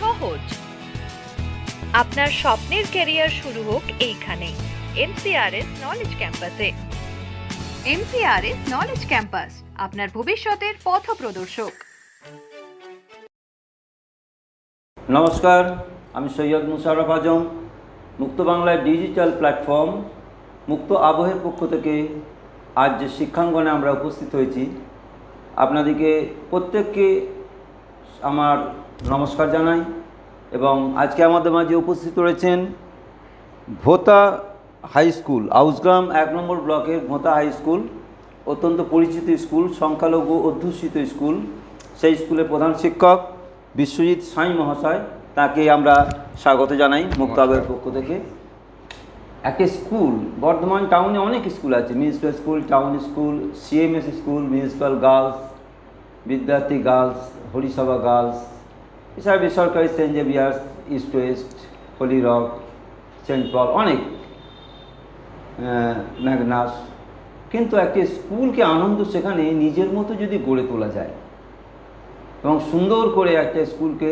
সহজ। আপনার স্বপ্নের ক্যারিয়ার শুরু হোক এইখানে, এমসিআরএস নলেজ ক্যাম্পাসে এমসিআরএস নলেজ ক্যাম্পাস আপনার ভবিষ্যতের পথ প্রদর্শক। নমস্কার, আমি সৈয়দ মুশারফ আজম, মুক্ত বাংলার ডিজিটাল প্ল্যাটফর্ম মুক্ত আবহের পক্ষ থেকে আজ যে শিক্ষাঙ্গনে আমরা উপস্থিত হয়েছি, আপনাদেরকে প্রত্যেককে আমার নমস্কার জানাই এবং আজকে আমাদের মাঝে উপস্থিত রয়েছেন ভোতা হাই স্কুল, আউসগ্রাম এক নম্বর ব্লকের ভোতা হাই স্কুল, অত্যন্ত পরিচিত স্কুল, সংখ্যালঘু অধ্যুষিত স্কুল, সেই স্কুলের প্রধান শিক্ষক বিশ্বজিৎ সাঁই মহাশয়, তাকে আমরা স্বাগত জানাই মুক্তাবের পক্ষ থেকে। একটা স্কুল, বর্ধমান টাউনে অনেক স্কুল আছে, municipal school, town school CMS school, municipal girls, Bidyarthi girls, Harisabha girls এছাড়া বেসরকারি Saint Xavier's, east west, Holy Rock, Saint Paul, অনেক ম্যাগনাস। কিন্তু একটি স্কুলকে আনন্দ সেখানে নিজের মতো যদি গড়ে তোলা যায় এবং সুন্দর করে একটা স্কুলকে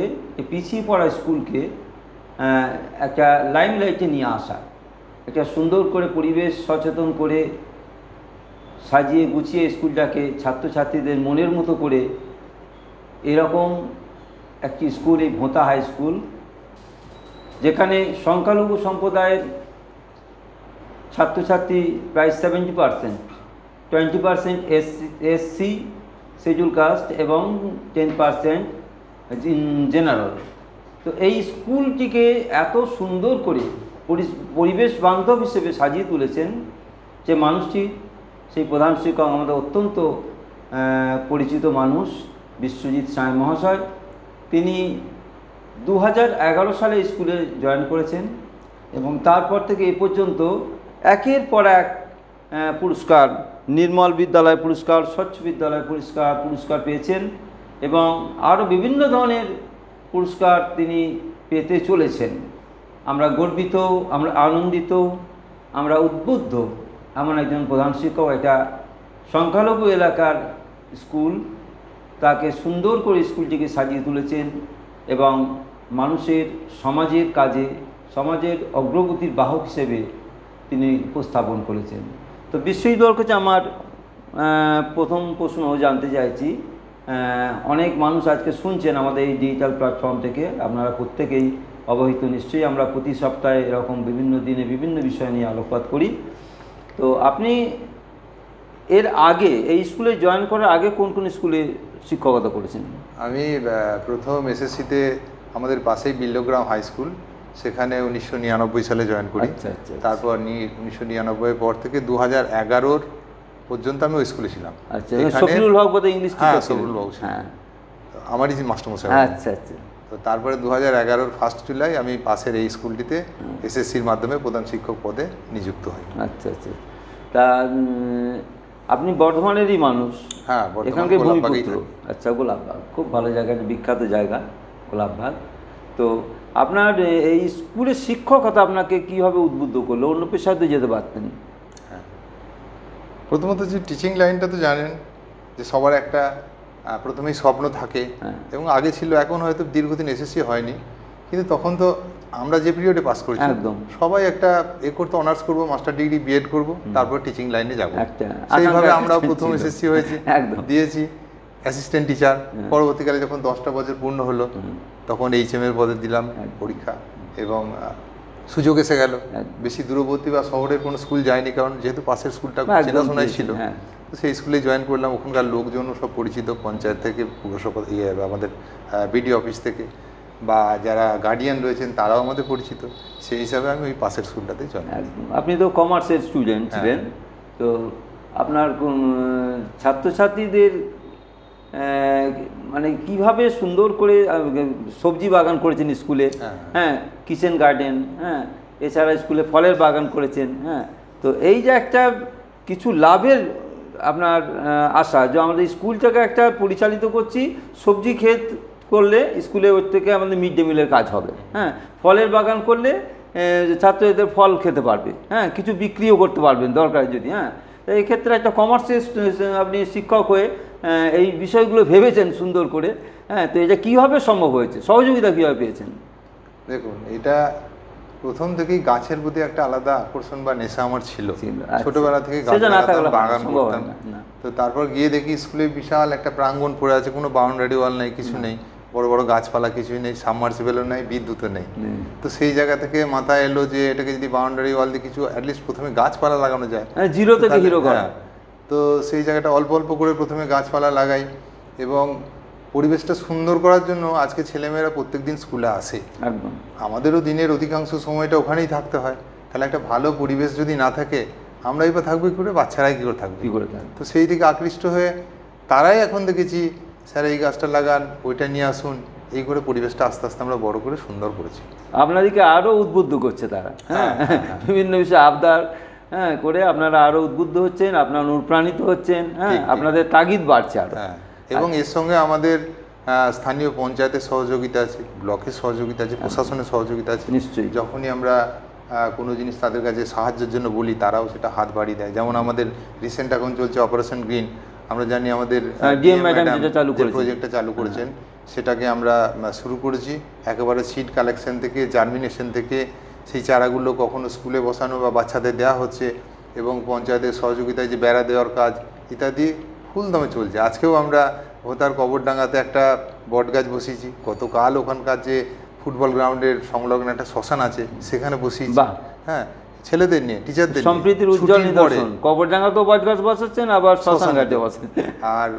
পিছিয়ে পড়া স্কুলকে একটা লাইমলাইটে নিয়ে আসা, একটা সুন্দর করে পরিবেশ সচেতন করে সাজিয়ে গুছিয়ে স্কুলটাকে ছাত্রছাত্রীদের মনের মতো করে, এরকম একটি স্কুল, এই ভোঁতা হাই স্কুল, যেখানে সংখ্যালঘু সম্প্রদায়ের ছাত্রছাত্রী প্রায় seventy percent twenty percent SC schedule caste এবং টেন পারসেন্ট জেনারেল তো এই স্কুলটিকে এত সুন্দর করে পরি- পরিবেশ বান্ধব হিসেবে সাজিয়ে তুলেছেন যে মানুষটি, সেই প্রধান শিক্ষক আমাদের অত্যন্ত পরিচিত মানুষ, বিশ্বজিৎ সাঁই মহাশয়। তিনি দু সালে স্কুলে জয়েন করেছেন এবং তারপর থেকে এ পর্যন্ত একের পর এক পুরস্কার, নির্মল বিদ্যালয় পুরস্কার, স্বচ্ছ বিদ্যালয় পুরস্কার পুরস্কার পেয়েছেন এবং আরও বিভিন্ন ধরনের পুরস্কার তিনি পেতে চলেছেন। আমরা গর্বিত, আমরা আনন্দিত, আমরা উদ্বুদ্ধ এমন একজন প্রধান শিক্ষক, এটা সংখ্যালঘু এলাকার স্কুল। তাকে সুন্দর করে স্কুলটিকে সাজিয়ে তুলেছেন এবং মানুষের সমাজের কাজে, সমাজের অগ্রগতির বাহক হিসেবে তিনি উপস্থাপন করেছেন। তো বিশ্ববিদ্যালয়ের কাছে আমার প্রথম প্রশ্ন জানতে চাইছি অনেক মানুষ আজকে শুনছেন আমাদের এই ডিজিটাল প্ল্যাটফর্ম থেকে, আপনারা প্রত্যেকেই অবহিত নিশ্চয়ই, আমরা প্রতি সপ্তাহে এরকম বিভিন্ন দিনে বিভিন্ন বিষয় নিয়ে আলোকপাত করি। তো আপনি এর আগে, এই স্কুলে জয়েন করার আগে কোন কোন স্কুলে শিক্ষকতা করেছেন। আমি প্রথম এসএসসিতে আমাদের পাশেই বিল্লগ্রাম হাই স্কুল সেখানে উনিশশো নিরানব্বই সালে জয়েন করি। আচ্ছা, আচ্ছা, আচ্ছা। তারপর উনিশশো নিরানব্বই পর থেকে দু হাজার এগারোর পর্যন্ত আমি ওই স্কুলে ছিলাম। আচ্ছা হক ইংলিশ হ্যাঁ। হ্যাঁ। আমারই যে মাস্টারমশাই আচ্ছা আচ্ছা। তো তারপরে দু হাজার এগারোর ফার্স্ট জুলাই আমি পাশের এই স্কুলটিতে এসএসসির মাধ্যমে প্রধান শিক্ষক পদে নিযুক্ত হই। আচ্ছা আচ্ছা। তা আপনি বর্ধমানেরই মানুষ। হ্যাঁ, এখানকার ভূমিপুত্র। আচ্ছা গোলাপবাগ। খুব ভালো জায়গা একটা বিখ্যাত জায়গা গোলাপবাগ। তো আপনার এই স্কুলের শিক্ষকতা আপনাকে কীভাবে উদ্বুদ্ধ করল? অন্য পেশায় তো যেতে পারতেন। প্রথমত যে টিচিং লাইনটা তো জানেন যে সবার একটা প্রথমেই স্বপ্ন থাকে। হ্যাঁ। এবং আগে ছিল এখন হয়তো দীর্ঘদিন এসএসসি হয়নি। কিন্তু তখন তো আমরা যে পিরিয়ডে পাস করেছি একদম। সবাই একটা এ করতে অনার্স করব মাস্টার ডিগ্রি বিএড করব তারপর টিচিং লাইনে যাব। সেইভাবে আমরাও প্রথম এসএসসি হয়েছি একদম। দিয়েছি অ্যাসিস্ট্যান্ট টিচার পরবর্তীকালে যখন দশটা বছর পূর্ণ হলো তখন এইচ এম এর পদে দিলাম পরীক্ষা এবং সুযোগ এসে গেল। বেশি দূরবর্তী বা শহরের কোনো স্কুল যায়নি কারণ যেহেতু পাশের স্কুলটা চেনাশোনাই ছিল। হ্যাঁ। তো সেই স্কুলে জয়েন করলাম। ওখানকার লোকজনও সব পরিচিত পঞ্চায়েত থেকে পুরসভা ইয়ে আমাদের বিডি অফিস থেকে। বা যারা গার্ডিয়ান রয়েছেন তারাও আমাদের পরিচিত। সেই হিসাবে আমি ওই পাশের স্কুলটাতে জয়েন আপনি তো কমার্সের স্টুডেন্ট হ্যাঁ। ছিলেন তো আপনার কোন, ছাত্রছাত্রীদের মানে কীভাবে সুন্দর করে সবজি বাগান করেছেন স্কুলে হ্যাঁ। হ্যাঁ কিচেন গার্ডেন হ্যাঁ এছাড়া স্কুলে ফলের বাগান করেছেন হ্যাঁ। তো এই যে একটা কিছু লাভের আপনার আশা যে আমাদের স্কুলটাকে একটা পরিচালিত করছি সবজি ক্ষেত করলে স্কুলে ওর থেকে আমাদের মিড ডে মিলের কাজ হবে। হ্যাঁ ফলের বাগান করলে ছাত্রদের ফল খেতে পারবে। হ্যাঁ কিছু বিক্রিও করতে পারবেন দরকার যদি হ্যাঁ। তো এই ক্ষেত্রে একটা কমার্সের আপনি শিক্ষক হয়ে এই বিষয়গুলো ভেবেছেন সুন্দর করে হ্যাঁ তো এটা কীভাবে সম্ভব হয়েছে? সহযোগিতা কীভাবে পেয়েছেন? দেখুন এটা প্রথম থেকেই গাছের প্রতি একটা আলাদা আকর্ষণ বা নেশা আমার ছিল। আচ্ছা। ছোটবেলা থেকে বাগান করতাম। তো তারপর গিয়ে দেখি স্কুলে বিশাল একটা প্রাঙ্গণ পড়ে আছে কোনো বাউন্ডারি ওয়াল নেই কিছু নেই। বড় বড় গাছপালা কিছুই নেই সাবমার্সিবলও নেই বিদ্যুৎও নেই। তো সেই জায়গা থেকে মাথায় এলো যে এটাকে যদি বাউন্ডারি ওয়াল দিয়ে কিছু অ্যাটলিস্ট প্রথমে গাছপালা লাগানো যায়। হ্যাঁ, জিরো থেকে হিরো করা হ্যাঁ। তো সেই জায়গাটা অল্প অল্প করে প্রথমে গাছপালা লাগাই এবং পরিবেশটা সুন্দর করার জন্য আজকে ছেলেমেয়েরা প্রত্যেকদিন স্কুলে আসে। একদম। আমাদেরও দিনের অধিকাংশ সময়টা ওখানেই থাকতে হয়। তাহলে একটা ভালো পরিবেশ যদি না থাকে আমরাই বা থাকব কি করে? বাচ্চারাই কী করে থাকবে? কী করে থাকবে? তো সেই দিকে আকৃষ্ট হয়ে তারাই এখন দেখেছি স্যার এই গাছটা লাগান ওইটা নিয়ে আসুন। এই করে পরিবেশটা আস্তে আস্তে আমরা বড় করে সুন্দর করেছি। আপনাদেরকে আরও উদ্বুদ্ধ করছে তারা। হ্যাঁ। বিভিন্ন বিষয়ে আবদার হ্যাঁ করে আপনারা আরও উদ্বুদ্ধ হচ্ছেন আপনারা অনুপ্রাণিত হচ্ছেন হ্যাঁ। আপনাদের তাগিদ বাড়ছে আরও হ্যাঁ এবং এর সঙ্গে আমাদের স্থানীয় পঞ্চায়েতের সহযোগিতা আছে ব্লকের সহযোগিতা আছে প্রশাসনের সহযোগিতা আছে। নিশ্চয়ই। যখনই আমরা কোনো জিনিস তাদের কাছে সাহায্যের জন্য বলি তারাও সেটা হাত বাড়িয়ে দেয়। যেমন আমাদের রিসেন্ট এখন চলছে অপারেশন গ্রিন আমরা জানি আমাদের DM ম্যাডাম যেটা চালু করেছেন। প্রজেক্টটা চালু করেছেন সেটাকে আমরা শুরু করেছি। একেবারে সিড কালেকশন থেকে জার্মিনেশন থেকে সেই চারাগুলো কখনো স্কুলে বসানো বা বাচ্চাদের দেওয়া হচ্ছে এবং পঞ্চায়েতের সহযোগিতায় যে বেড়া দেওয়ার কাজ ইত্যাদি ফুল দমে চলছে। আজকেও আমরা ভোতার কবরডাঙ্গাতে একটা বট গাছ বসিয়েছি। গতকাল ওখানকার যে ফুটবল গ্রাউন্ডের সংলগ্ন একটা শ্মশান আছে সেখানে বসিয়েছি। হ্যাঁ ছেলেদের নিয়ে টিচারদের। সম্প্রীতির উজ্জ্বল। নিদর্শন। কবরডাঙ্গাতেও বটগাছ বসাচ্ছেন আবার শ্মশান ঘাটে বসেন আর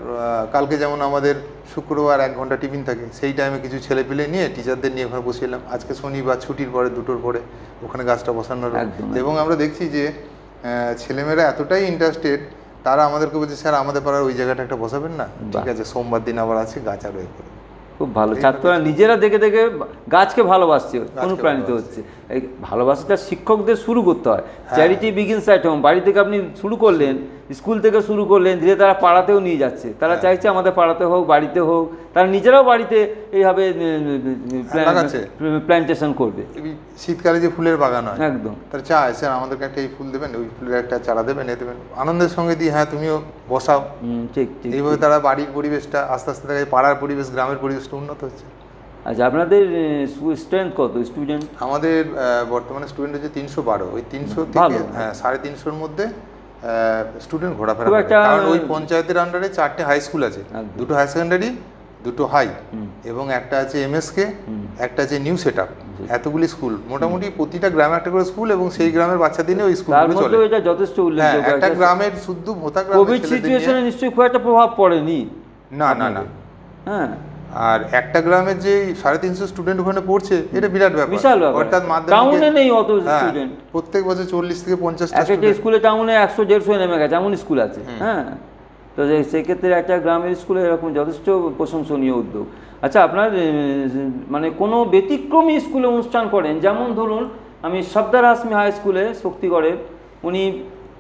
কালকে যেমন আমাদের শুক্রবার এক ঘণ্টা টিফিন থাকে সেই টাইমে কিছু ছেলে পেলে নিয়ে টিচারদের নিয়ে ওখানে আজকে শনিবার ছুটির পরে দুটোর পরে ওখানে গাছটা বসানো এবং আমরা দেখছি যে ছেলেমেয়েরা এতটাই ইন্টারেস্টেড তারা আমাদেরকে বলছে স্যার আমাদের পাড়ার ওই জায়গাটা একটা বসাবেন না? ঠিক আছে সোমবার দিন আবার আছে গাছ আরও করে খুব ভালো। ছাত্ররা নিজেরা দেখে দেখে গাছকে ভালোবাসছে অনুপ্রাণিত। হচ্ছে। এই ভালোবাসাটা শিক্ষকদের শুরু করতে হয়। চ্যারিটি বিগিনস অ্যাট হোম বাড়ি থেকে আপনি শুরু করলেন স্কুল থেকে শুরু করলেন ধীরে তারা পাড়াতেও নিয়ে যাচ্ছে। তারা চাইছে আমাদের পাড়াতে হোক বাড়িতে হোক তারা নিজেরাও বাড়িতে এইভাবে। প্ল্যান্টেশন করবে। শীতকালে যে ফুলের বাগান হয় একদম। তারা চায় স্যার আমাদেরকে একটা এই ফুল দেবেন ওই ফুলের একটা চারা দেবেন এ দেবেন। আনন্দের সঙ্গে দিয়ে হ্যাঁ তুমিও বসাও। ঠিক ঠিক এইভাবে তারা বাড়ির পরিবেশটা আস্তে আস্তে দেখা পাড়ার পরিবেশ গ্রামের পরিবেশটা উন্নত হচ্ছে। আচ্ছা আপনাদের স্ট্রেংথ কত স্টুডেন্ট আমাদের বর্তমানে স্টুডেন্ট হচ্ছে তিনশো বারো। ওই তিনশো থেকে হ্যাঁ সাড়ে তিনশোর মধ্যে স্টুডেন্ট ঘোরাফেরা কারণ ওই পঞ্চায়েতের আন্ডারে চারটে হাই স্কুল আছে। দুটো হাই সেকেন্ডারি দুটো হাই এবং একটা আছে এমএসকে একটা আছে নিউ সেট এতগুলি স্কুল মোটামুটি প্রতিটা গ্রামে একটা করে স্কুল এবং সেই গ্রামের বাচ্চাদের নিয়ে ওই স্কুলগুলো চলে। এটা যথেষ্ট হ্যাঁ উল্লেখযোগ্য একটা একটা- গ্রামের শুদ্ধ ভোতা গ্রামের কোভিড সিচুয়েশনে নিশ্চয়ই খুব একটা প্রভাব পড়েনি। না না না। হ্যাঁ। আর একটা গ্রামের যে সাড়ে তিনশো স্টুডেন্ট ওখানে পড়ছে এটা বিরাট ব্যাপার। বিশাল ব্যাপার। অর্থাৎ টাউনে নেই অত হ্যাঁ, student। প্রত্যেক বছর চল্লিশ থেকে পঞ্চাশ একটা স্কুলে টাউনে একশো দেড়শো নেমে গেছে এমন স্কুল আছে। হ্যাঁ। তো সেক্ষেত্রে একটা গ্রামের স্কুলে এরকম যথেষ্ট প্রশংসনীয় উদ্যোগ। আচ্ছা আপনার মানে কোনো ব্যতিক্রমী স্কুলে অনুষ্ঠান করেন? যেমন ধরুন আমি সর্দার হাসমি হাই স্কুলে শক্তিগড়ের উনি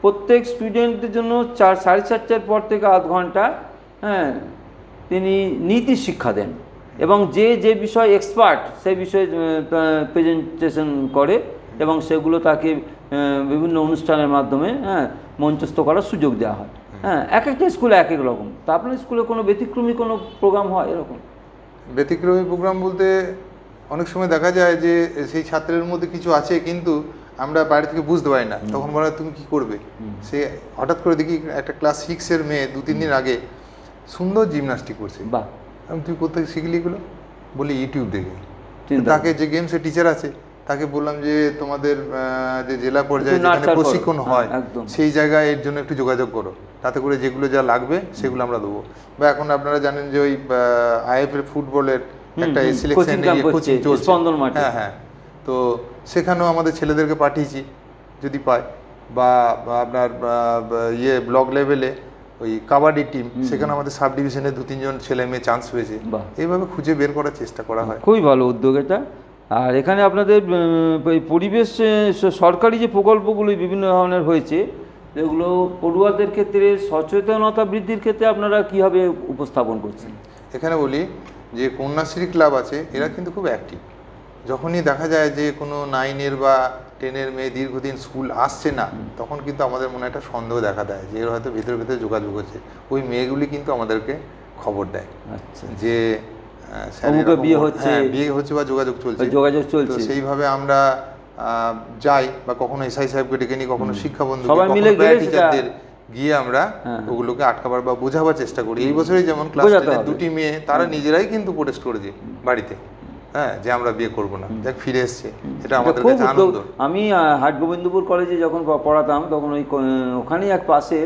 প্রত্যেক স্টুডেন্টদের জন্য চার সাড়ে চারটার পর থেকে আধ ঘণ্টা হ্যাঁ তিনি নীতি শিক্ষা দেন এবং যে যে বিষয় এক্সপার্ট সেই বিষয়ে প্রেজেন্টেশন করে এবং সেগুলো তাকে বিভিন্ন অনুষ্ঠানের মাধ্যমে হ্যাঁ মঞ্চস্থ করার সুযোগ দেওয়া হয়। হ্যাঁ এক একটা স্কুলে এক এক রকম। তা আপনার স্কুলে কোনো ব্যতিক্রমী কোনো প্রোগ্রাম হয় এরকম? ব্যতিক্রমী প্রোগ্রাম বলতে অনেক সময় দেখা যায় যে সেই ছাত্রের মধ্যে কিছু আছে কিন্তু আমরা বাইরে থেকে বুঝতে পারি না। তখন বলা তুমি কি করবে? সে হঠাৎ করে দেখি একটা ক্লাস সিক্সের মেয়ে দু তিন দিন আগে সুন্দর জিমনাস্টিক করছে। বাহ। আমি তুই কোথায় শিখলি এগুলো? বলি ইউটিউব দেখে। তাকে যে গেমসের টিচার আছে তাকে বললাম যে তোমাদের যে জেলা পর্যায়ে যেখানে প্রশিক্ষণ হ্যাঁ, হয় সেই জায়গায় এর জন্য একটু যোগাযোগ করো। তাতে করে যেগুলো যা লাগবে সেগুলো আমরা দেবো। বা এখন আপনারা জানেন যে ওই আইএফ এর ফুটবলের একটা সিলেকশন কোচিং চলছে। হ্যাঁ হ্যাঁ। তো সেখানেও আমাদের ছেলেদেরকে পাঠিয়েছি যদি পায়। বা বা আপনার ইয়ে ব্লক লেভেলে ওই কাবাডি টিম সেখানে আমাদের সাব ডিভিশনে দু তিনজন ছেলে মেয়ে চান্স পেয়েছে। বাহ। এইভাবে খুঁজে বের করার চেষ্টা করা হয়। খুবই ভালো উদ্যোগ এটা। আর এখানে আপনাদের পরিবেশ সরকারি যে প্রকল্পগুলি বিভিন্ন ধরনের হয়েছে এগুলো পড়ুয়াদের ক্ষেত্রে সচেতনতা বৃদ্ধির ক্ষেত্রে আপনারা কীভাবে উপস্থাপন করছেন? এখানে বলি যে কন্যাশ্রী ক্লাব আছে এরা কিন্তু খুব অ্যাক্টিভ যখনই দেখা যায় যে কোনো নাইনের বা টেনের মেয়ে দীর্ঘদিন স্কুল আসছে না তখন কিন্তু আমাদের মনে একটা সন্দেহ দেখা দেয় যে এর হয়তো ভেতরে ভেতরে যোগাযোগ হচ্ছে ওই মেয়েগুলি কিন্তু আমাদেরকে খবর দেয় আচ্ছা যে বিয়ে হচ্ছে। হ্যাঁ, বিয়ে হচ্ছে বা যোগাযোগ চলছে যোগাযোগ চলছে। সেইভাবে আমরা যাই বা কখনো এসআই সাহেবকে ডেকে নিই কখনো শিক্ষা বন্ধু টিচারদের গিয়ে আমরা হ্যাঁ। ওগুলোকে আটকাবার বা বোঝাবার চেষ্টা করি এই বছরই যেমন ক্লাস। দুটি মেয়ে তারা নিজেরাই কিন্তু প্রোটেস্ট করেছে বাড়িতে হ্যাঁ যে আমরা বিয়ে করব না। দেখ ফিরে এসছে। এটা আমাদের কাছে আনন্দ। আমি আহ, হাটগোবিন্দপুর কলেজে যখন পড়াতাম তখন ওই ওখানেই এক পাশে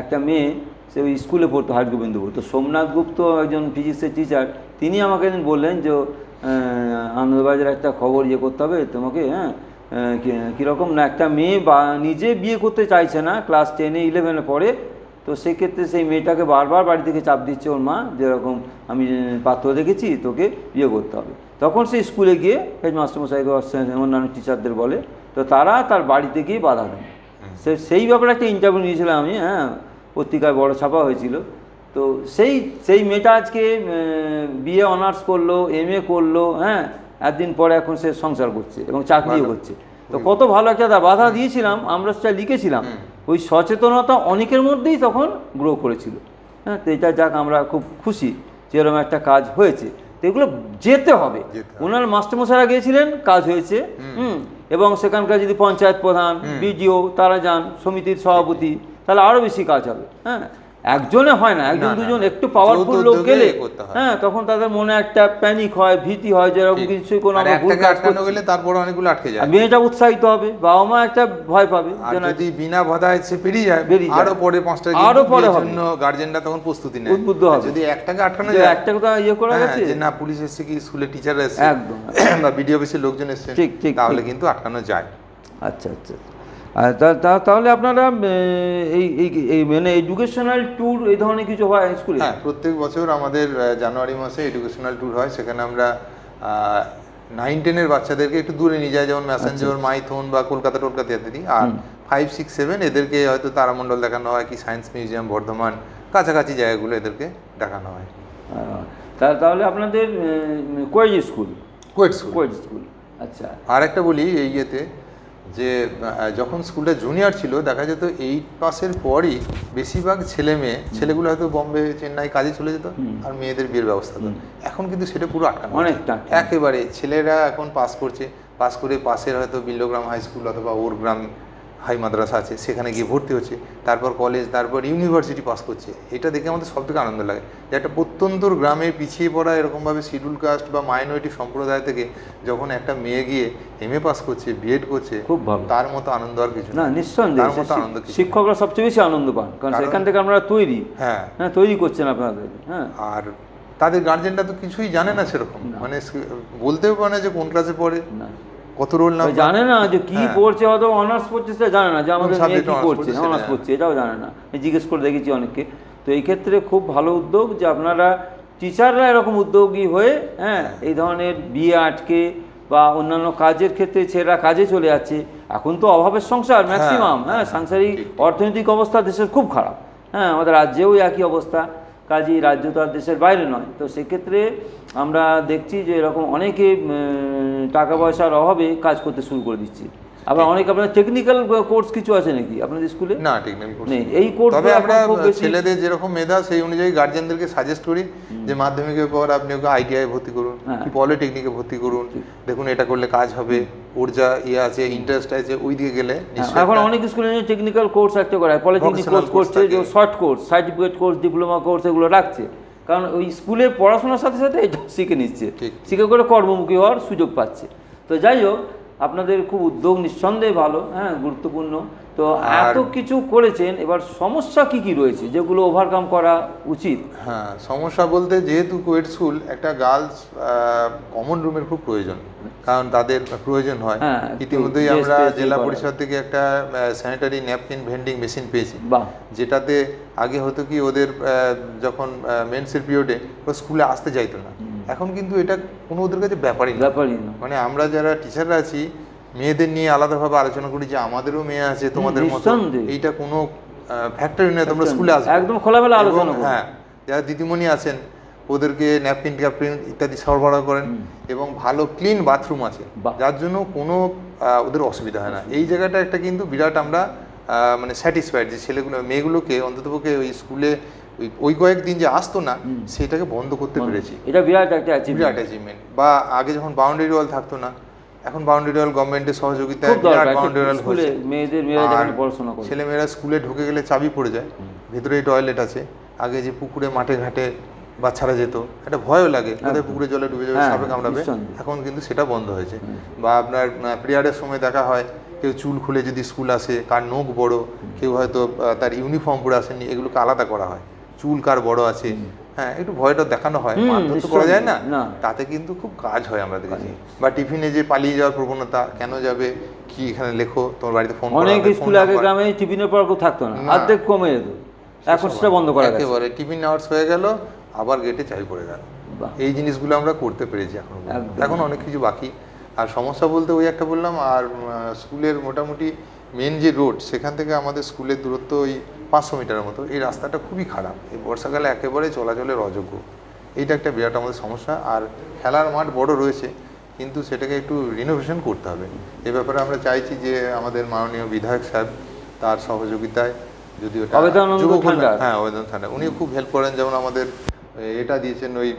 একটা মেয়ে সে ওই স্কুলে পড়তো হাটগোবিন্দপুর। তো সোমনাথ গুপ্ত একজন ফিজিক্সের টিচার তিনি আমাকে একদিন বললেন যে আনন্দবাজার একটা খবর ইয়ে করতে হবে তোমাকে হ্যাঁ কীরকম না একটা মেয়ে বা নিজে বিয়ে করতে চাইছে না ক্লাস টেনে ইলেভেনে পড়ে তো সেক্ষেত্রে সেই মেয়েটাকে বারবার বাড়ি থেকে চাপ দিচ্ছে ওর মা যেরকম আমি পাত্র দেখেছি তোকে বিয়ে করতে হবে। তখন সেই স্কুলে গিয়ে হেডমাস্টারমশাইকে অন্যান্য টিচারদের বলে তো তারা তার বাড়িতে গিয়ে বাধা দেন সে সেই ব্যাপারে একটা ইন্টারভিউ নিয়েছিলাম আমি হ্যাঁ পত্রিকায় বড় ছাপা হয়েছিল। তো সেই সেই মেয়েটা আজকে বিয়ে অনার্স করল এম এ করল হ্যাঁ একদিন পরে এখন সে সংসার করছে এবং চাকরিও করছে। তো কত ভালো একটা বাধা দিয়েছিলাম আমরা সেটা লিখেছিলাম। ওই সচেতনতা অনেকের মধ্যেই তখন গ্রো করেছিল। হ্যাঁ তো এটা যাক আমরা খুব খুশি যে এরকম একটা কাজ হয়েছে। তো এগুলো যেতে হবে। ওনার মাস্টারমশারা গিয়েছিলেন কাজ হয়েছে হুম। এবং সেখানকার যদি পঞ্চায়েত প্রধান বিডিও তারা যান সমিতির সভাপতি তাহলে আরও বেশি কাজ হবে। হ্যাঁ একজনে হয় না একজন দুজন একটু পাওয়ারফুল লোক গেলে হয়। তখন তাদের মনে একটা প্যানিক হয় ভীতি হয় যে এরকম কিছু কোনো গেলে তারপরে অনেকগুলো আটকে যায় মেয়েটা উৎসাহিত হবে বাবা মা একটা ভয় পাবে যদি বিনা বাধায় সে পেরিয়ে যায় বেরিয়ে। আরও পরে পাঁচটা আরও পরে। জন্য গার্জেনরা তখন প্রস্তুতি নেয় উদ্বুদ্ধ হবে। যদি একটাকে আটকানো যায় একটা কথা ইয়ে করা হ্যাঁ, গেছে যে না পুলিশ এসছে কি স্কুলে টিচার এসে একদম। বা বিডিও অফিসের লোকজন এসে ঠিক, ঠিক, তাহলে কিন্তু আটকানো যায় আচ্ছা আচ্ছা তা- তা- তাহলে আপনারা এই এই এই মানে এডুকেশনাল ট্যুর এই ধরনের কিছু হয় স্কুলে হ্যাঁ প্রত্যেক বছর আমাদের জানুয়ারি মাসে এডুকেশনাল ট্যুর হয়। সেখানে আমরা নাইন টেনের বাচ্চাদেরকে একটু দূরে নিয়ে যাই যেমন আচ্ছা, ম্যাসেঞ্জর মাইথন বা কলকাতা টলকাতা ইত্যাদি আর ফাইভ সিক্স সেভেন এদেরকে হয়তো তারামণ্ডল দেখানো হয় কি সায়েন্স মিউজিয়াম বর্ধমান কাছাকাছি জায়গাগুলো এদেরকে দেখানো হয়। তাহলে আপনাদের কোয়েজ স্কুল কোয়েট স্কুল কোয়েজ স্কুল আচ্ছা। আর একটা বলি এই ইয়েতে যে যখন স্কুলটা জুনিয়র ছিল দেখা যেত এইট পাসের পরই বেশিরভাগ ছেলে মেয়ে ছেলেগুলো হয়তো বম্বে চেন্নাই কাজে চলে যেত আর মেয়েদের বিয়ের ব্যবস্থা হতো এখন কিন্তু সেটা পুরো আটকানো অনেকটা। একেবারে ছেলেরা এখন পাস করছে। পাস করে পাশের হয়তো বিল্লগ্রাম হাই স্কুল অথবা ওর গ্রাম হাই মাদ্রাসা আছে সেখানে গিয়ে ভর্তি হচ্ছে তারপর কলেজ তারপর ইউনিভার্সিটি পাস করছে। এটা দেখে আমাদের সব থেকে আনন্দ লাগে। যে একটা প্রত্যন্তর গ্রামে পিছিয়ে পড়া এরকমভাবে শিডিউল কাস্ট বা মাইনরিটি সম্প্রদায় থেকে যখন একটা মেয়ে গিয়ে এম এ পাস করছে বিএড করছে খুব ভালো। তার মতো আনন্দ আর কিছু না। নিঃসন্দেহে তার মতো আনন্দ শিক্ষকরা সবচেয়ে বেশি আনন্দ পান কারণ কারণ- সেখান থেকে আমরা তৈরি। হ্যাঁ। হ্যাঁ তৈরি করছেন আপনাদের হ্যাঁ। আর তাদের গার্জেনরা তো কিছুই জানে না সেরকম। মানে বলতেও পারে না যে কোন ক্লাসে পড়ে। না। কত রোল জানে না যে কি হ্যাঁ। পড়ছে হয়তো অনার্স পড়ছে সেটা জানে না। যে আমাদের মেয়ে কি পড়ছে পড়ছে অনার্স পড়ছে এটাও জানে না। আমি জিজ্ঞেস করে দেখেছি অনেককে। তো এই ক্ষেত্রে খুব ভালো উদ্যোগ যে আপনারা টিচাররা এরকম উদ্যোগী হয়ে হ্যাঁ এই ধরনের বিয়ে আটকে বা অন্যান্য কাজের ক্ষেত্রে ছেলেরা কাজে চলে যাচ্ছে এখন তো অভাবের সংসার ম্যাক্সিমাম হ্যাঁ সাংসারিক অর্থনৈতিক অবস্থা দেশের খুব খারাপ। হ্যাঁ আমাদের রাজ্যেও একই অবস্থা কাজেই রাজ্য তো আর দেশের বাইরে নয়। তো সেক্ষেত্রে আমরা দেখছি যে এরকম অনেকে টাকা পয়সার অভাবে কাজ করতে শুরু করে দিচ্ছে। আবার অনেক আপনার টেকনিক্যাল কোর্স কিছু আছে নাকি আপনাদের স্কুলে না টেকনিক্যাল কোর্স নেই। এই কোর্স তবে আমরা ছেলেদের যেরকম মেধা সেই অনুযায়ী গার্জেনদেরকে সাজেস্ট করি যে মাধ্যমিকের পর আপনি ওকে আইটিআই ভর্তি করুন হ্যাঁ। কি পলিটেকনিকে ভর্তি করুন। দেখুন এটা করলে কাজ হবে ওর যা ইয়ে আছে ইন্টারেস্ট আছে ওই দিকে গেলে হ্যাঁ, এখন অনেক স্কুলে টেকনিক্যাল কোর্স একটা করে পলিটেকনিক Vocational কোর্স করছে যে short course certificate course diploma course এগুলো রাখছে। কারণ ওই স্কুলের পড়াশোনার সাথে সাথে এটা শিখে নিচ্ছে। শিখে করে কর্মমুখী হওয়ার সুযোগ পাচ্ছে। তো যাই হোক আপনাদের খুব উদ্যোগ নিঃসন্দেহে ভালো হ্যাঁ গুরুত্বপূর্ণ। তো এত কিছু করেছেন এবার সমস্যা কি কি রয়েছে যেগুলো ওভারকাম করা উচিত? হ্যাঁ সমস্যা বলতে যেহেতু কোয়েট স্কুল একটা গার্লস কমন রুমের খুব প্রয়োজন। কারণ তাদের প্রয়োজন হয়। হ্যাঁ, ইতিমধ্যেই আমরা জেলা পরিষদ থেকে একটা স্যানিটারি ন্যাপকিন ভেন্ডিং মেশিন পেয়েছি। বাহ। যেটাতে আগে হতো কি ওদের যখন মেন্সের পিরিয়ডে ও স্কুলে আসতে চাইতো না। এখন কিন্তু এটা কোনো ওদের কাছে ব্যাপারই না। ব্যাপারই না। মানে আমরা যারা টিচাররা আছি মেয়েদের নিয়ে আলাদাভাবে আলোচনা করি যে আমাদেরও মেয়ে আছে তোমাদের মতো। এইটা কোনো ফ্যাক্টরি নয় তোমরা স্কুলে আসবে। একদম খোলামেলা আলোচনা। হ্যাঁ যারা দিদিমণি আছেন ওদেরকে ন্যাপকিন ট্যাপকিন ইত্যাদি সরবরাহ করেন এবং ভালো ক্লিন বাথরুম আছে। যার জন্য কোনো ওদের অসুবিধা হয় না। এই জায়গাটা একটা কিন্তু বিরাট আমরা মানে স্যাটিসফাইড যে ছেলেগুলো মেয়েগুলোকে অন্ততপক্ষে ওই স্কুলে ওই ওই কয়েকদিন যে আসতো না সেটাকে বন্ধ করতে পেরেছি। এটা বিরাট একটা বিরাট অ্যাচিভমেন্ট বা আগে যখন বাউন্ডারি ওয়াল থাকতো না এখন বাউন্ডারি ওয়াল গভর্নমেন্টের সহযোগিতায় একটা বাউন্ডারি ওয়াল হয়েছে। মেয়েদের মেয়েরা যখন পড়াশোনা করে। ছেলেমেয়েরা স্কুলে ঢুকে গেলে চাবি পড়ে যায়। ভেতরেই টয়লেট আছে। আগে যে পুকুরে মাঠে ঘাটে বাচ্চারা যেত একটা ভয়ও লাগে। কোথায় পুকুরে জলে ডুবে যাবে হ্যাঁ, সাপে কামড়াবে। এখন কিন্তু সেটা বন্ধ হয়েছে। বা আপনার পিরিয়ডের সময় দেখা হয়। কেউ চুল খুলে যদি স্কুল আসে কার নখ বড় কেউ হয়তো তার ইউনিফর্ম পরে আসেনি এগুলোকে আলাদা করা হয়। চুল কার বড় আছে হ্যাঁ একটু ভয়টা দেখানো হয়। মারধর তো করা যায় না। তাতে কিন্তু খুব কাজ হয় আমরা দেখেছি। বা টিফিনে যে পালিয়ে যাওয়ার প্রবণতা কেন যাবে কি এখানে লেখো তোমার বাড়িতে ফোন অনেক স্কুলে আগে গ্রামে টিফিনের পর থাকতো না। অর্ধেক কমে যেত। এখন সেটা বন্ধ করা একেবারে টিফিন আওয়ার্স হয়ে গেল আবার গেটে চাবি পড়ে গেল। এই জিনিসগুলো আমরা করতে পেরেছি এখন। এখন অনেক কিছু বাকি। আর সমস্যা বলতে ওই একটা বললাম আর স্কুলের মোটামুটি মেন যে রোড সেখান থেকে আমাদের স্কুলের দূরত্ব ওই পাঁচশো মিটারের মতো। এই রাস্তাটা খুবই খারাপ। এই বর্ষাকালে একেবারে চলাচলের অযোগ্য। এইটা একটা বিরাট আমাদের সমস্যা। আর খেলার মাঠ বড় রয়েছে কিন্তু সেটাকে একটু রিনোভেশন করতে হবে। এ ব্যাপারে আমরা চাইছি যে আমাদের মাননীয় বিধায়ক সাহেব তার সহযোগিতায় যদি ওটা অবেদানন্দ যুব কল্যাণ- ঠান্ডার। হ্যাঁ আবেদন থানা উনিও খুব হেল্প করেন যেমন আমাদের এটা দিয়েছেন ওই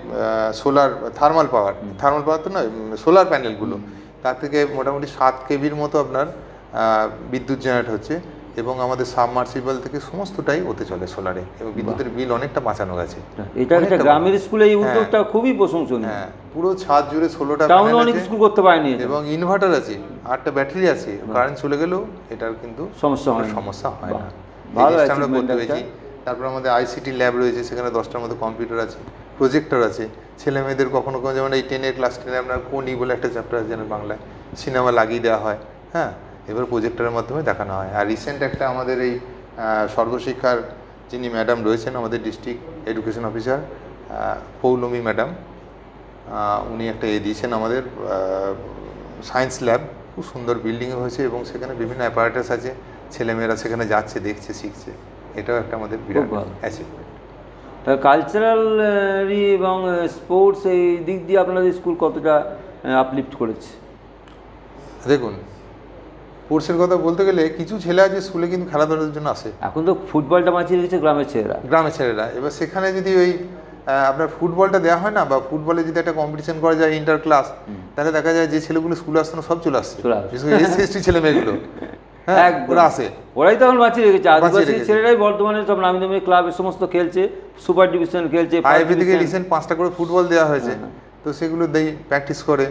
solar thermal power thermal power তো নয় সোলার প্যানেলগুলো তার থেকে মোটামুটি সাত কেবির মতো আপনার বিদ্যুৎ জেনারেট হচ্ছে এবং আমাদের সাবমার্সিবল থেকে সমস্তটাই ওতে চলে সোলারে এবং বিদ্যুতের বিল অনেকটা বাঁচানো গেছে। এটা একটা গ্রামের স্কুলে এই হ্যাঁ। উদ্যোগটা খুবই প্রশংসনীয়। হ্যাঁ পুরো ছাদ জুড়ে ষোলোটা টাউনে অনেক স্কুল করতে পারেনি এবং ইনভার্টার আছে আটটা ব্যাটারি আছে কারেন্ট চলে গেলেও এটার কিন্তু সমস্যা হয় না। সমস্যা হয় না। ভালো আমরা করতে পেরেছি। তারপর আমাদের আইসিটি ল্যাব রয়েছে, সেখানে দশটার মতো কম্পিউটার আছে প্রজেক্টর আছে। ছেলে মেয়েদের কখনো কখনো যেমন এই টেনের ক্লাস টেনে আপনার কোনি বলে একটা চ্যাপ্টার আছে বাংলায় সিনেমা লাগিয়ে দেওয়া হয় হ্যাঁ? এবার প্রজেক্টরের মাধ্যমে দেখানো হয়। আর রিসেন্ট একটা আমাদের এই সর্বশিক্ষার যিনি ম্যাডাম রয়েছেন, আমাদের district education officer Paulami madam উনি একটা এ দিয়েছেন আমাদের সায়েন্স ল্যাব খুব সুন্দর বিল্ডিং হয়েছে এবং সেখানে বিভিন্ন অ্যাপারেটাস আছে। ছেলেমেয়েরা সেখানে যাচ্ছে, দেখছে, শিখছে। এটাও একটা আমাদের বিরাট। অ্যাচিভমেন্ট কালচারাল এবং স্পোর্টস এই দিক দিয়ে আপনাদের স্কুল কতটা আপলিফট করেছে? দেখুন স্পোর্টসের কথা বলতে গেলে কিছু ছেলে আছে স্কুলে কিন্তু খেলাধুলার জন্য আসে। এখন তো ফুটবলটা বাঁচিয়ে রেখেছে গ্রামের ছেলেরা। গ্রামের ছেলেরা। এবার সেখানে যদি ওই আপনার ফুটবলটা দেওয়া হয় না বা ফুটবলে যদি একটা কম্পিটিশন করা যায় ইন্টার ক্লাস তাহলে দেখা যায় যে ছেলেগুলো স্কুলে আসতো না সব চলে আসছে। চলে আসছে। বিশেষ করে এসসি এসটি ছেলে মেয়েগুলো হ্যাঁ একদম। ওরা আসে ওরাই তো এখন বাঁচিয়ে রেখেছে। আদিবাসী ছেলেরাই বর্তমানে সব নামি দামি ক্লাবে সমস্ত খেলছে সুপার ডিভিশন খেলছে থেকে রিসেন্ট পাঁচটা করে ফুটবল দেওয়া হয়েছে। হ্যাঁ, তো সেগুলো দেই প্র্যাকটিস করে।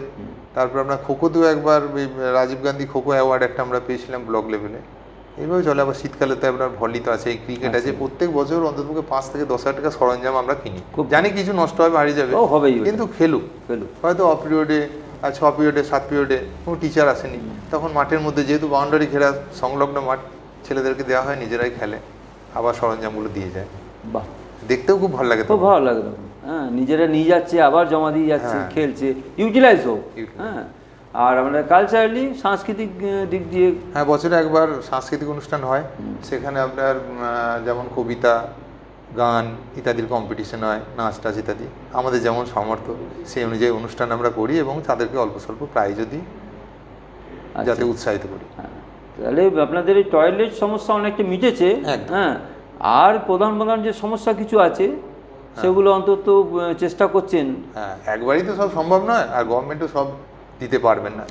তারপর আমরা খোখোতেও একবার ওই রাজীব গান্ধী খোখো অ্যাওয়ার্ড একটা আমরা পেয়েছিলাম ব্লক লেভেলে এইভাবে চলে। আবার শীতকালে তো আপনার ভলি তো আছে ক্রিকেট আছে। প্রত্যেক বছর অন্ততপক্ষে পাঁচ থেকে দশ হাজার টাকা সরঞ্জাম আমরা কিনি। জানি কিছু নষ্ট হবে হারিয়ে যাবে। ও, হবেই। কিন্তু খেলুক। খেলুক। হয়তো অফ পিরিয়ডে আর ছ পিরিয়ডে সাত পিরিয়ডে কোনো টিচার আসেনি। তখন মাঠের মধ্যে যেহেতু বাউন্ডারি ঘেরা সংলগ্ন মাঠ ছেলেদেরকে দেওয়া হয় নিজেরাই খেলে আবার সরঞ্জামগুলো দিয়ে যায়। বাহ। দেখতেও খুব ভালো লাগে খুব ভালো লাগে হ্যাঁ নিজেরা নিয়ে যাচ্ছে আবার জমা দিয়ে যাচ্ছে হ্যাঁ। খেলছে। ইউটিলাইজ হোক। হ্যাঁ। আর আমরা কালচারালি সাংস্কৃতিক দিক দিয়ে হ্যাঁ বছরে একবার সাংস্কৃতিক অনুষ্ঠান হয়। সেখানে আপনার যেমন কবিতা গান ইত্যাদির কম্পিটিশন হয় নাচ টাচ ইত্যাদি। আমাদের যেমন সামর্থ্য সেই অনুযায়ী অনুষ্ঠান আমরা করি এবং তাদেরকে অল্প স্বল্প প্রাইজও দিই যাতে উৎসাহিত করি। হ্যাঁ। তাহলে আপনাদের এই টয়লেট সমস্যা অনেকটা মিটেছে। হ্যাঁ। আর প্রধান প্রধান যে সমস্যা কিছু আছে সেগুলো অন্তত চেষ্টা করছেন। হ্যাঁ একবারই তো সব সম্ভব নয় আর গভর্নমেন্টও সব দিতে পারবেন না।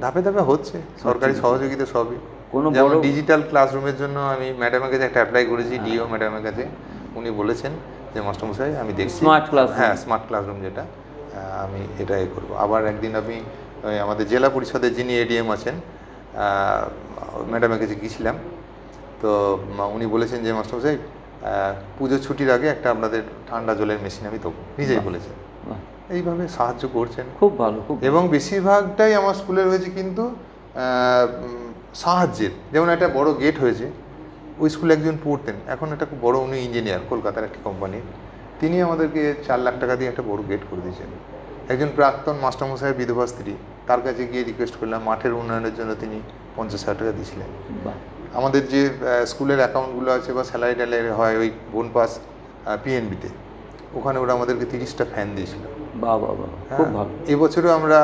ধাপে ধাপে হচ্ছে সরকারি সহযোগিতা সবই। কোনো যেমন ডিজিটাল ক্লাসরুমের জন্য আমি ম্যাডামের কাছে একটা অ্যাপ্লাই করেছি ডিও ম্যাডামের কাছে। উনি বলেছেন যে মাস্টারমশাই আমি দেখছি স্মার্ট ক্লাস হ্যাঁ স্মার্ট ক্লাসরুম যেটা আমি এটা এ করব। আবার একদিন আমি ওই আমাদের জেলা পরিষদের যিনি এডিএম আছেন ম্যাডামের কাছে গিয়েছিলাম। তো উনি বলেছেন যে মাস্টারমশাই পুজোর ছুটির আগে একটা আপনাদের ঠান্ডা জলের মেশিন আমি দেবো নিজেই বলেছেন। এইভাবে সাহায্য করছেন। খুব ভালো খুব এবং বেশিরভাগটাই আমার স্কুলের হয়েছে কিন্তু সাহায্যের। যেমন একটা বড় গেট হয়েছে ওই স্কুলে একজন পড়তেন। এখন একটা খুব বড় উনি ইঞ্জিনিয়ার কলকাতার একটি কোম্পানির তিনি আমাদেরকে চার লাখ টাকা দিয়ে একটা বড় গেট করে দিয়েছেন। একজন প্রাক্তন মাস্টারমশাইয়ের বিধবা স্ত্রী তার কাছে গিয়ে রিকোয়েস্ট করলাম মাঠের উন্নয়নের জন্য তিনি পঞ্চাশ হাজার টাকা দিয়েছিলেন। আমাদের যে স্কুলের অ্যাকাউন্টগুলো আছে বা স্যালারি ট্যালারি হয় ওই বোনপাস পিএনবিতে ওখানে ওরা আমাদেরকে তিরিশটা ফ্যান দিয়েছিল। হ্যাঁ, এবছরও আমরা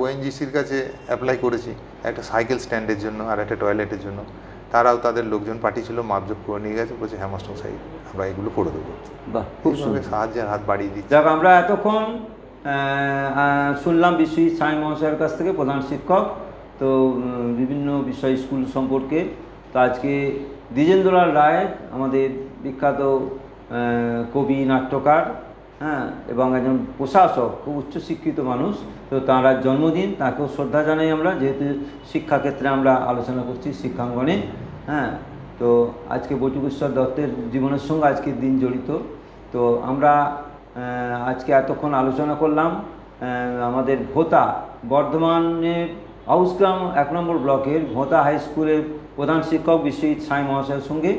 ওএনজিসির কাছে অ্যাপ্লাই করেছি একটা সাইকেল স্ট্যান্ডের জন্য আর একটা টয়লেটের জন্য। তারাও তাদের লোকজন পাঠিয়েছিল মাপজোপ করে নিয়ে গেছে বলছে হ্যাঁ মাস্টার সাহেব আমরা এগুলো করে দেবো। বাহ খুব সুন্দর। সাহায্যের হাত বাড়িয়ে দিচ্ছি। যাক আমরা এতক্ষণ শুনলাম বিশ্বজিৎ সাই মহাশয়ের কাছ থেকে প্রধান শিক্ষক। তো বিভিন্ন বিষয় স্কুল সম্পর্কে। তো আজকে দ্বিজেন্দ্রলাল রায় আমাদের বিখ্যাত কবি নাট্যকার হ্যাঁ এবং একজন প্রশাসক খুব উচ্চশিক্ষিত মানুষ। তো তাঁর জন্মদিন তাকেও শ্রদ্ধা জানাই আমরা। যেহেতু শিক্ষাক্ষেত্রে আমরা আলোচনা করছি শিক্ষাঙ্গনে। হ্যাঁ তো আজকে বটুকেশ্বর দত্তের জীবনের সঙ্গে আজকের দিন জড়িত। তো আমরা আজকে এতক্ষণ আলোচনা করলাম আমাদের ভোতা বর্ধমানের হাউসগ্রাম এক নম্বর ব্লকের ভোতা হাই স্কুলের প্রধান শিক্ষক বিশ্বজিৎ সাই মহাশয়ের সঙ্গে।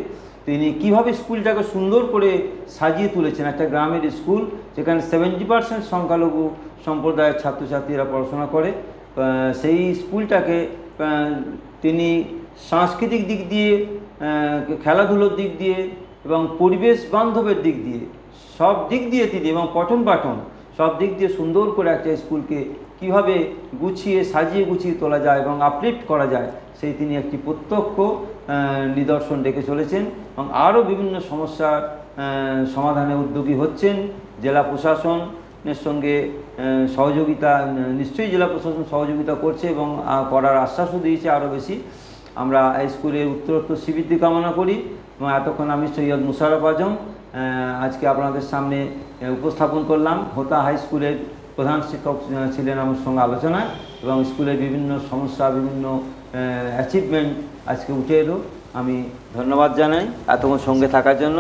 তিনি কীভাবে স্কুলটাকে সুন্দর করে সাজিয়ে তুলেছেন, একটা গ্রামের স্কুল যেখানে সেভেন্টি পার্সেন্ট সংখ্যালঘু সম্প্রদায়ের ছাত্রছাত্রীরা পড়াশোনা করে সেই স্কুলটাকে তিনি সাংস্কৃতিক দিক দিয়ে খেলাধুলোর দিক দিয়ে এবং পরিবেশ বান্ধবের দিক দিয়ে, সব দিক দিয়ে তিনি এবং পঠন পাঠন, সব দিক দিয়ে সুন্দর করে একটা স্কুলকে কীভাবে গুছিয়ে, সাজিয়ে গুছিয়ে তোলা যায় এবং আপলিফ্ট করা যায়, সেই তিনি একটি প্রত্যক্ষ নিদর্শন রেখে চলেছেন এবং আরও বিভিন্ন সমস্যার সমাধানে উদ্যোগী হচ্ছেন জেলা প্রশাসনের সঙ্গে সহযোগিতা, নিশ্চয়ই জেলা প্রশাসন সহযোগিতা করছে এবং করার আশ্বাসও দিয়েছে আরও বেশি। আমরা স্কুলের উত্তরোত্তর শ্রীবৃদ্ধি কামনা করি এবং এতক্ষণ আমি সৈয়দ মুশারফ আজম আজকে আপনাদের সামনে উপস্থাপন করলাম। হোতা হাই স্কুলের প্রধান শিক্ষক ছিলেন আমার সঙ্গে আলোচনায় এবং স্কুলের বিভিন্ন সমস্যা, বিভিন্ন অ্যাচিভমেন্ট আজকে উঠে এলো। আমি ধন্যবাদ জানাই এতক্ষণ সঙ্গে থাকার জন্য।